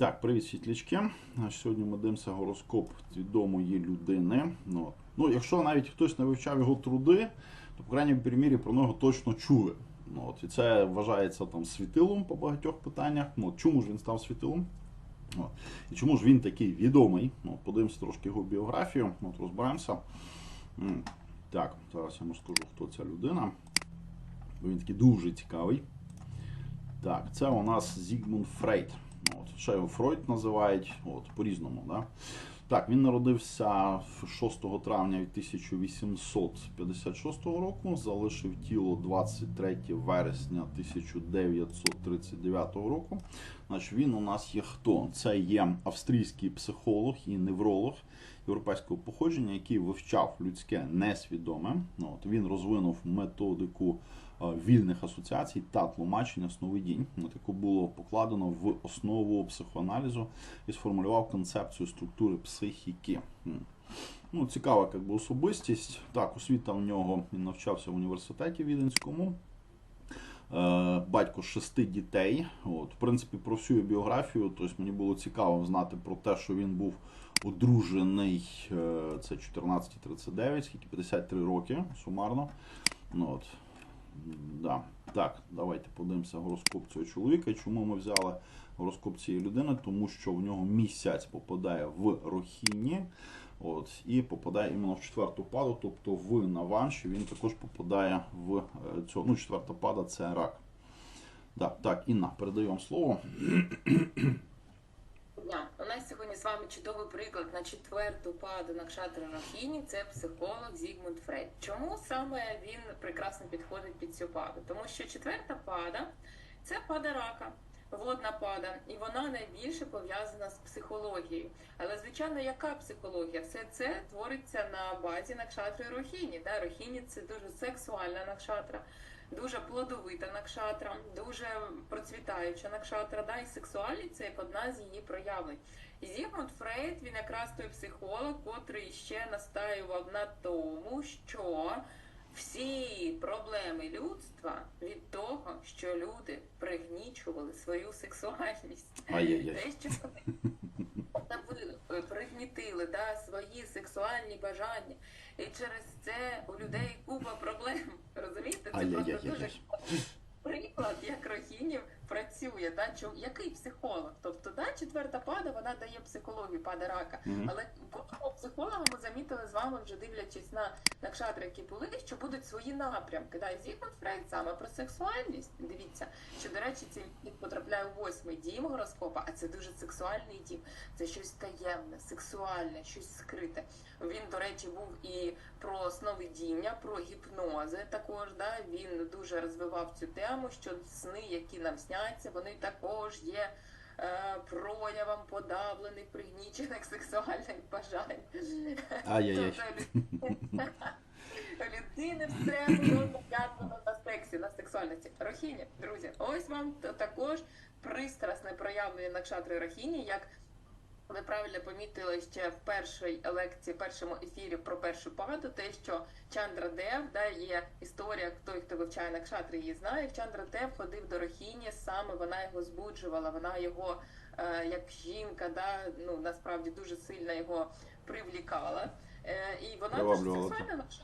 Так, привіт, світлячки. Сьогодні ми дивимося гороскоп відомої людини. Ну, ну, якщо навіть хтось не вивчав його труди, то, по крайній мірі, про нього точно чули. Ну, от, і це вважається там світилом по багатьох питаннях. Ну, чому ж він став світилом? От. І чому ж він такий відомий? Ну, подивимося трошки його біографію, от, розберемося. Так, зараз я вам скажу, хто ця людина. Він такий дуже цікавий. Так, це у нас Зігмунд Фрейд. Ще його Фройд називають, от, по-різному. Да? Так, він народився 6 травня 1856 року, залишив тіло 23 вересня 1939 року. Значить, він у нас є хто? Це є австрійський психолог і невролог європейського походження, який вивчав людське несвідоме. От, він розвинув методику вільних асоціацій та тлумачення сновидінь, от, яку було покладено в основу психоаналізу і сформулював концепцію структури психіки. Ну, цікава як би, особистість. Так, освіта в нього він навчався в університеті Віденському. Е, Батько шести дітей. От, в принципі, про всю біографію. Тобто мені було цікаво знати про те, що він був одружений. е, Це 14-39, скільки 53 роки сумарно. Ну, от. Да. Так, давайте подивимося гороскоп цього чоловіка. Чому ми взяли гороскоп цієї людини? Тому що в нього місяць попадає в Рохіні. От, і попадає іменно в четверту паду, тобто в Наванші він також попадає в е, цього. Ну, четверта пада це рак. Да, так, Інна, передаємо слово. Дня. У нас сьогодні з вами чудовий приклад на четверту паду на кшатри Рахіні. Це психолог Зігмунд Фрейд. Чому саме він прекрасно підходить під цю паду? Тому що четверта пада це пада рака. Водна пада, і вона найбільше пов'язана з психологією. Але звичайно, яка психологія? Все це твориться на базі накшатри Рохіні. Да? Рохіні це дуже сексуальна накшатра, дуже плодовита накшатра, дуже процвітаюча накшатра, да? і сексуальність це як одна з її проявлень. І Зігмунд Фрейд, він якраз той психолог, котрий ще настаював на тому, що всі проблеми людства від того, що люди пригнічували свою сексуальність. Ай-яй-яй. Те, що вони забили, пригнітили да, свої сексуальні бажання. І через це у людей купа проблем. Розумієте? Це просто дуже приклад, як Рохінів працює, да? Чо- який психолог. Тобто, да, четверта пада вона дає психологію, пада рака. Мгм. Але кожного психолога ми замітили з вами, вже дивлячись на, на кшатри, які були, що будуть свої напрямки. Да? І Зігмунд Фрейд саме про сексуальність. Дивіться, що, до речі, цей потрапляє у восьмий дім гороскопа, а це дуже сексуальний дім. Це щось таємне, сексуальне, щось скрите. Він, до речі, був і про сновидіння, про гіпнози також. Да? Він дуже розвивав цю тему, що сни, які нам сняться, вони також є е, проявом подавлених, пригнічених сексуальних бажань. Ай-яй-яй. Тобто людини все пов'язано на сексі, на сексуальності. Рохіні, друзі, ось вам також пристрасне проявлення на кшатри рахіні як ви правильно помітили ще в першій лекції, першому ефірі про першу паду, те, що Чандра Дев, да, є історія, той, хто вивчає Накшатри, її знає. Чандра Дев ходив до Рохіні, саме вона його збуджувала, вона його е, як жінка, да, ну насправді дуже сильно його привлікала. Е, і вона дуже Приваблювала, сексуальна наша.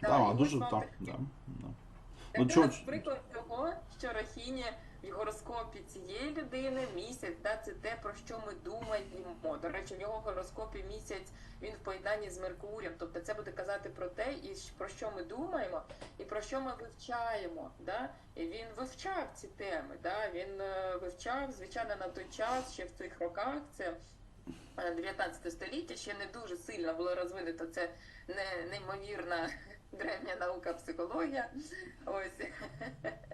Да, і ось дуже вам так. Да, да. Ну, чого- приклад того, що Рахіні в гороскопі цієї людини місяць, да, це те, про що ми думаємо. До речі, в його гороскопі місяць він в поєднанні з Меркурієм. Тобто це буде казати про те, і про що ми думаємо, і про що ми вивчаємо. Да? І він вивчав ці теми. Да? Він е, вивчав, звичайно, на той час, ще в цих роках. Це е, 19 століття ще не дуже сильно було розвинуто це не, неймовірна древня наука психологія. Ось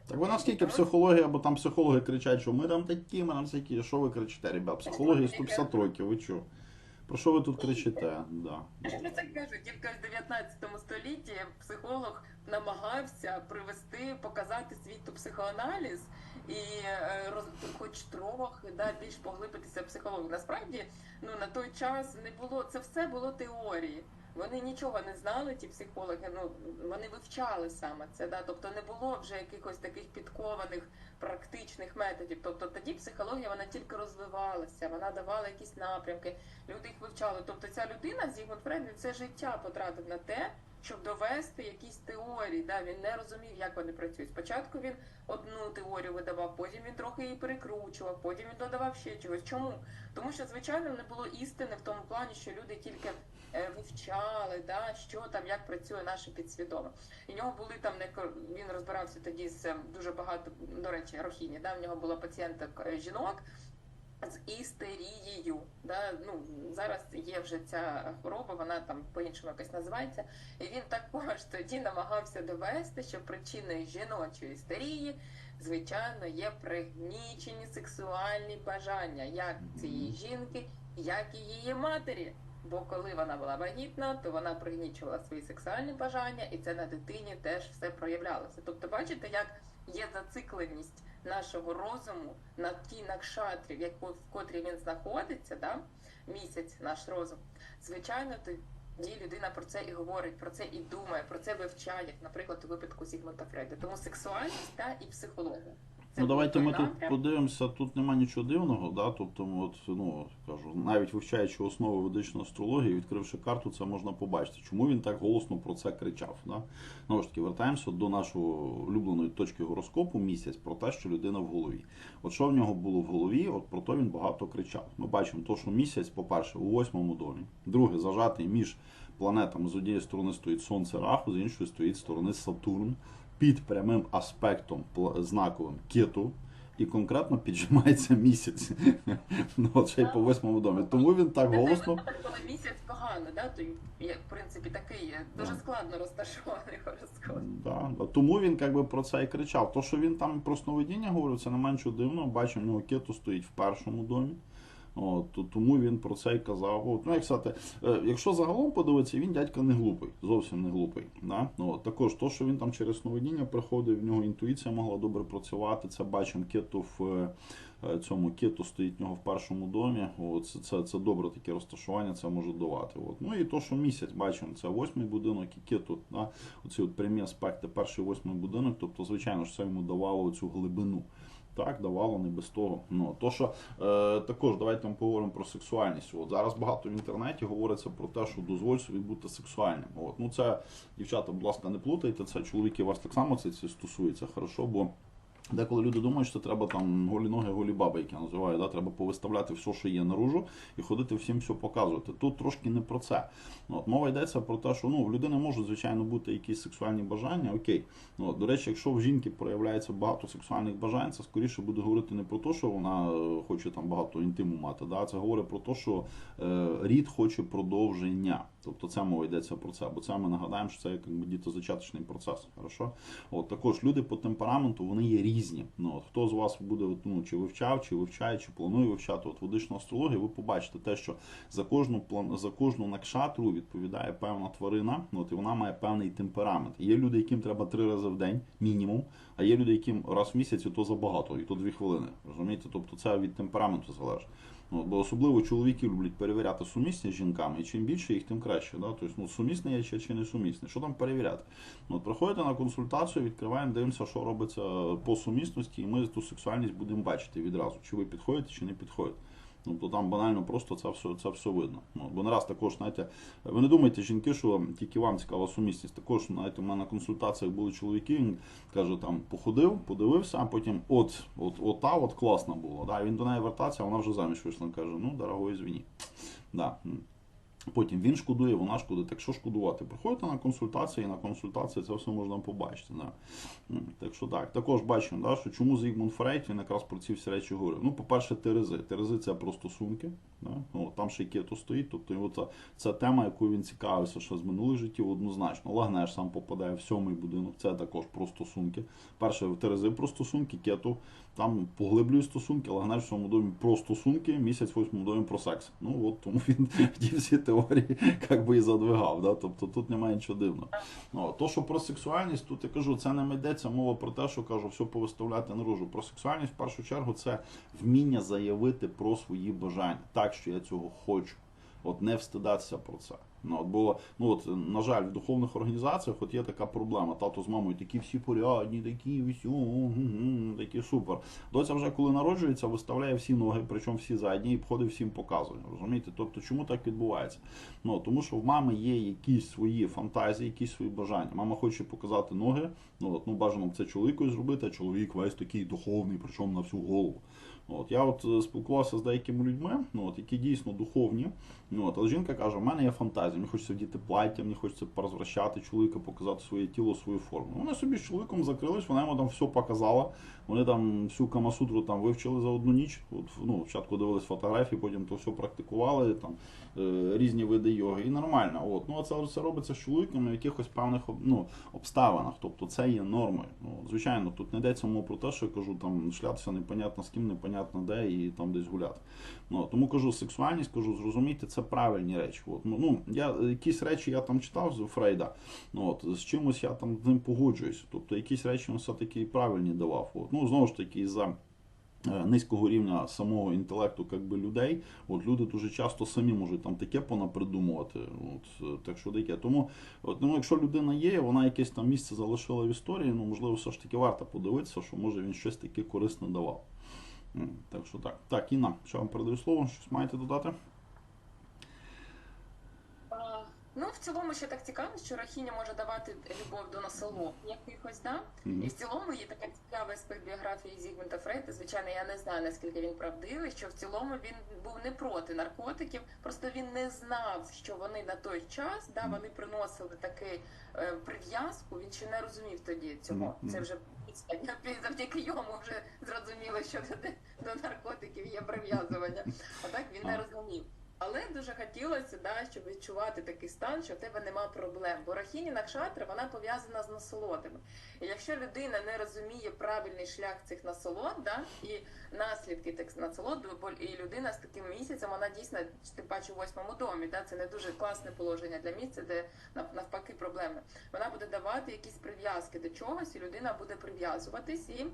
Так ви наскільки психологія, бо там психологи кричать, що ми там такі, ми там такі. Що ви кричите, ребят? Психології 150 років, ви чого? Про що ви тут кричите? Да. я ж про тільки в 19 столітті психолог намагався привести, показати світу психоаналіз і е, роз, хоч трохи да, більш поглибитися в психологію. Насправді, ну на той час не було це все було теорії. Вони нічого не знали, ті психологи. Ну вони вивчали саме це. Да? Тобто не було вже якихось таких підкованих практичних методів. Тобто тоді психологія вона тільки розвивалася, вона давала якісь напрямки, люди їх вивчали. Тобто ця людина Зігмунд Фрейд він це життя потратив на те, щоб довести якісь теорії. Да? Він не розумів, як вони працюють. Спочатку він одну теорію видавав, потім він трохи її перекручував, потім він додавав ще чогось. Чому? Тому що, звичайно, не було істини в тому плані, що люди тільки вивчали, да, що там, як працює наше підсвідоме. І в нього були там він розбирався тоді з е, дуже багато, до речі, Рохіні, да, в нього була пацієнток е, жінок. З істерією, да ну зараз є вже ця хвороба, вона там по-іншому якось називається, і він також тоді намагався довести, що причиною жіночої істерії, звичайно, є пригнічені сексуальні бажання, як цієї жінки, як і її матері. Бо коли вона була вагітна, то вона пригнічувала свої сексуальні бажання, і це на дитині теж все проявлялося. Тобто, бачите, як є зацикленість нашого розуму на тій накшатрі, в яку в котрій він знаходиться, да? місяць наш розум. Звичайно, тоді людина про це і говорить, про це і думає, про це вивчає, наприклад, у випадку Зігмунда Фрейда. Тому сексуальність та і психологія. Це Ну давайте ми тут подивимося, тут нема нічого дивного, да? тобто, от, ну, кажу, навіть вивчаючи основи ведичної астрології, відкривши карту, це можна побачити. Чому він так голосно про це кричав? Да? Знову ж таки, вертаємося до нашої улюбленої точки гороскопу місяць про те, що людина в голові. От що в нього було в голові, от про то він багато кричав. Ми бачимо, то, що місяць, по-перше, у восьмому домі, друге, зажатий між планетами з однієї сторони стоїть Сонце Раху, з іншої стоїть сторони Сатурн під прямим аспектом знаковим кету. І конкретно піджимається місяць. ну, от ще й по восьмому домі. Тому він так голосно. коли місяць погано, да, то в принципі такий є дуже складно розташований гороскоп. Да. Тому він як би, про це і кричав. То, що він там про сновидіння говорив, це не менше дивно. Бачимо, в нього кету стоїть в першому домі. От, тому він про це і казав. От, ну, як сказати, е, якщо загалом подивитися, він дядька не глупий, зовсім не глупий. Да? Ну, От, також то, що він там через сновидіння приходив, в нього інтуїція могла добре працювати. Це бачимо кету в е, е, цьому кету стоїть в нього в першому домі. От, це, це, це добре таке розташування, це може давати. От. Ну і то, що місяць бачимо, це восьмий будинок і кету. Да? Оці от прямі аспекти, перший восьмий будинок, тобто, звичайно ж, це йому давало цю глибину. Так, давало не без того. Ну, то, що е, також давайте ми поговоримо про сексуальність. От зараз багато в інтернеті говориться про те, що дозволь собі бути сексуальним. От, ну це дівчата, будь ласка, не плутайте. Це чоловіки вас так само це, це стосується хорошо, бо. Деколи люди думають, що треба там голі ноги, голі баби, як я називаю, да? треба повиставляти все, що є наружу, і ходити всім все показувати. Тут трошки не про це. Ну, От, мова йдеться про те, що ну, в людини можуть, звичайно, бути якісь сексуальні бажання, окей. Ну, от, до речі, якщо в жінки проявляється багато сексуальних бажань, це скоріше буде говорити не про те, що вона е, хоче там багато інтиму мати, да? це говорить про те, що е, рід хоче продовження. Тобто це мова йдеться про це, бо це ми нагадаємо, що це як би, дітозачаточний процес. Хорошо? От також люди по темпераменту вони є різні. Ну от хто з вас буде ну, чи вивчав, чи вивчає, чи планує вивчати от ведичну астрологію, ви побачите те, що за кожну за кожну накшатру відповідає певна тварина. Ну, от і вона має певний темперамент. Є люди, яким треба три рази в день, мінімум. А є люди, яким раз в місяць то забагато, і то дві хвилини. Розумієте? Тобто це від темпераменту залежить. Ну, бо особливо чоловіки люблять перевіряти сумісність з жінками, і чим більше їх, тим краще. Да? Тобто, ну, сумісний я чи, чи не сумісний. Що там перевіряти? Ну, от приходите на консультацію, відкриваємо, дивимося, що робиться по сумісності, і ми ту сексуальність будемо бачити відразу, чи ви підходите, чи не підходите. Ну, то там банально просто це все, це все видно. Ну, бо не раз також, знаєте, ви не думайте, жінки, що тільки вам цікава сумісність. Також, знаєте, у мене на консультаціях були чоловіки, він каже, там походив, подивився, а потім от, от, от та от класна була. Да? Він до неї вертається, а вона вже заміж вийшла. Він Каже, ну, дорогой, звіні. Да. Потім він шкодує, вона шкодує. Так що шкодувати? Приходите на консультації, і на консультації це все можна побачити. Да. Так що так. Також бачимо, да, що чому Зігмунд Фрейд він якраз про ці всі речі говорив. Ну, по-перше, терези. Терези це про стосунки. Да? Ну, там ще кето стоїть. Тобто його це, тема, якою він цікавився ще з минулих життів, однозначно. Лагнеш сам попадає в сьомий будинок, це також про стосунки. Перше, Терези про стосунки, кету там поглиблює стосунки, Лагнеш в своєму домі про стосунки, місяць в восьмому домі про секс. Ну от тому він ті всі теорії як би і задвигав. Да? Тобто тут немає нічого дивного. Ну, то, що про сексуальність, тут я кажу, це не йдеться мова про те, що кажу, все повиставляти наружу. Про сексуальність в першу чергу це вміння заявити про свої бажання, так що я цього хочу. От не встидатися про це. Ну, от було, ну от, на жаль, в духовних організаціях от є така проблема. Тато з мамою такі всі порядні, такі всі, такі супер. Доця вже коли народжується, виставляє всі ноги, причому всі задні, і входить всім показує. Розумієте? Тобто, чому так відбувається? Ну тому що в мами є якісь свої фантазії, якісь свої бажання. Мама хоче показати ноги. Ну от ну бажано це чоловікою зробити, а чоловік весь такий духовний, причому на всю голову. От я от е, спілкувався з деякими людьми, ну от які дійсно духовні. Ну от, але жінка каже: в мене є фантазія, мені хочеться вдіти плаття, мені хочеться порозвращати чоловіка, показати своє тіло, свою форму. Вони собі з чоловіком закрились, вона йому там все показала. Вони там всю камасутру там вивчили за одну ніч. От, ну, спочатку дивились фотографії, потім то все практикували, там е, різні види йоги. І нормально. От. Ну, це все робиться з чоловіком в якихось певних ну, обставинах. Тобто це є нормою. Ну, звичайно, тут не йдеться мова про те, що я кажу, там шлятися непонятно з ким, непонятно де і там десь гуляти. Ну, тому кажу, сексуальність, кажу, зрозумійте, це правильні речі. От, ну, ну, я, якісь речі я там читав з Фрейда, ну, от, з чимось я там з ним погоджуюсь. Тобто якісь речі він все-таки правильні давав. От. Ну, знову ж таки, за е, низького рівня самого інтелекту как би, людей, от люди дуже часто самі можуть там таке понапридумувати. От, так що таке. Тому, от, ну, якщо людина є, вона якесь там місце залишила в історії, ну можливо, все ж таки варто подивитися, що може він щось таке корисне давав. Так що так. Так, Інна, що вам передаю слово, щось маєте додати? Ну, в цілому ще так цікаво, що рахіня може давати любов до насолод якихось, да? Мгм. І в цілому є така цікава аспект біографії Зігмунда Фрейда. Звичайно, я не знаю наскільки він правдивий, що в цілому він був не проти наркотиків, просто він не знав, що вони на той час да, вони приносили таку е, прив'язку. Він ще не розумів тоді цього. Мгм. Це вже завдяки йому вже зрозуміло, що до, до наркотиків є прив'язування. А так він не розумів. Але дуже хотілося, да, щоб відчувати такий стан, що в тебе нема проблем. Бо рахіні накшатра вона пов'язана з насолодами. І якщо людина не розуміє правильний шлях цих насолод, да, і наслідки тих насолод, бо і людина з таким місяцем, вона дійсно тим паче у восьмому домі. Да, це не дуже класне положення для місця, де навпаки проблеми. Вона буде давати якісь прив'язки до чогось, і людина буде прив'язуватись і.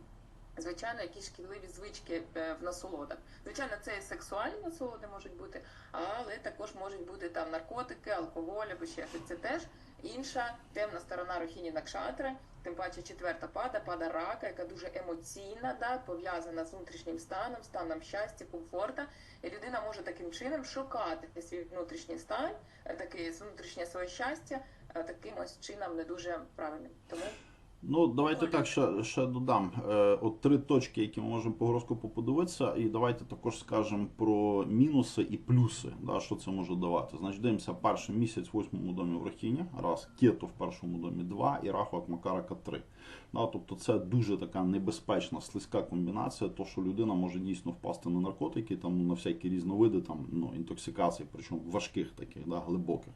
Звичайно, якісь шкідливі звички е, в насолодах. Звичайно, це і сексуальні насолоди можуть бути, але також можуть бути там наркотики, алкоголь або ще щось. Це теж інша темна сторона рухіні Накшатри, тим паче четверта пада, пада рака, яка дуже емоційна, да, пов'язана з внутрішнім станом, станом щастя, комфорта. І людина може таким чином шукати свій внутрішній стан, е, таке внутрішнє своє щастя, е, таким ось чином не дуже правильним. Тому Ну, давайте так ще, ще додам. Е, от три точки, які ми можемо по гороскопу подивитися, і давайте також скажемо про мінуси і плюси, да, що це може давати. Значить, дивимося перший місяць в восьмому домі в Рахіні, раз, Кету в першому домі два і Раху от Макарака три. Да, тобто це дуже така небезпечна, слизька комбінація, то що людина може дійсно впасти на наркотики, там ну, на всякі різновиди там, ну, інтоксикацій, причому важких таких, да, глибоких.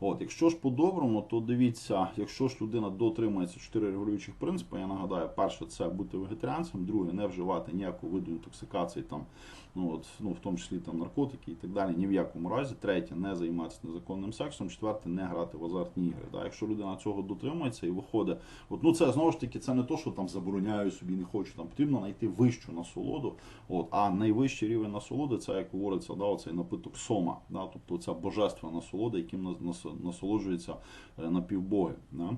От, якщо ж по-доброму, то дивіться, якщо ж людина дотримується чотири регулюючих принципи, я нагадаю, перше це бути вегетаріанцем, друге не вживати ніякого виду інтоксикації, там, ну, от, ну, в тому числі там, наркотики і так далі, ні в якому разі. Третє, не займатися незаконним сексом. Четверте, не грати в азартні ігри. Да? Якщо людина цього дотримується і виходить, от, ну це знову ж таки це не то, що там забороняю собі, не хочу. Там потрібно знайти вищу насолоду. От, а найвищий рівень насолоди це, як говориться, да, оцей напиток сома, да? тобто ця божественна насолода, яким нас- нас- насолоджуються е, напівбоги. Да?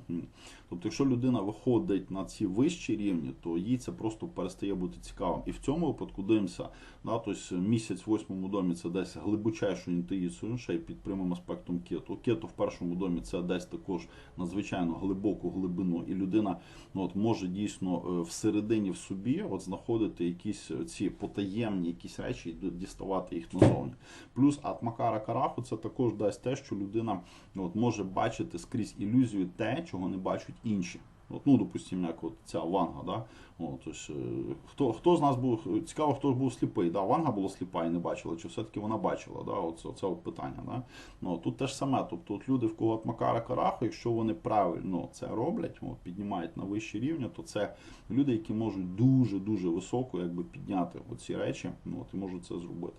Тобто, якщо людина виходить на ці вищі рівні, то їй це просто перестає бути цікавим. І в цьому випадку дивимося, да, тобто місяць в восьмому домі це десь глибочайшу інтуїцію, ще й під прямим аспектом кету. Кету в першому домі це десь також надзвичайно глибоку глибину, і людина ну, от, може дійсно е, всередині в собі от, знаходити якісь ці потаємні якісь речі і діставати їх назовні. Плюс атмакара караху це також дасть те, що людина ну, от, може бачити скрізь ілюзію те, чого не бачать інші. От, ну, допустимо, як от ця Ванга, да? От, ось, е, хто, хто з нас був цікаво, хто був сліпий? Да? Ванга була сліпа і не бачила, чи все-таки вона бачила? Да? Оце, оце от питання. Да? Ну, тут те ж саме. Тобто, от люди, в кого от Макара Караху, якщо вони правильно це роблять, от, піднімають на вищі рівні, то це люди, які можуть дуже-дуже високо якби, підняти ці речі, ну, от, і можуть це зробити.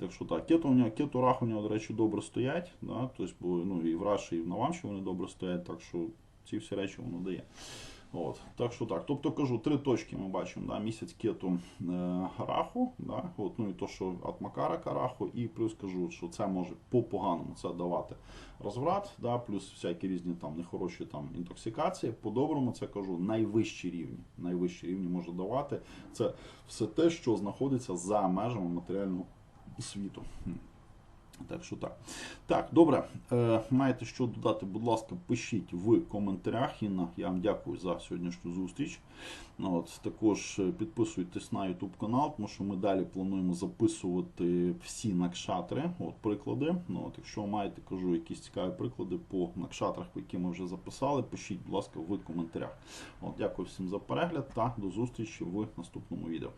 Так що так, кету у нього, кету рах у нього, до речі, добре стоять. Да? Тобто, бо, ну, і в Раші, і в Навамші вони добре стоять, так що ці всі речі воно дає. От, так що так. Тобто кажу, три точки ми бачимо, да, місяць кету е, раху, да, от, ну і то, що от Макара Караху, і плюс кажу, що це може по-поганому це давати розврат, да, плюс всякі різні там нехороші там інтоксикації. По-доброму це кажу, найвищі рівні. Найвищі рівні може давати. Це все те, що знаходиться за межами матеріального світу. Так що так. Так, добре. Е, маєте що додати, будь ласка, пишіть в коментарях. Інна, я вам дякую за сьогоднішню зустріч. Ну, От, також е, підписуйтесь на YouTube канал, тому що ми далі плануємо записувати всі накшатри, от приклади. Ну, от, якщо маєте, кажу, якісь цікаві приклади по накшатрах, які ми вже записали, пишіть, будь ласка, в коментарях. От, дякую всім за перегляд та до зустрічі в наступному відео.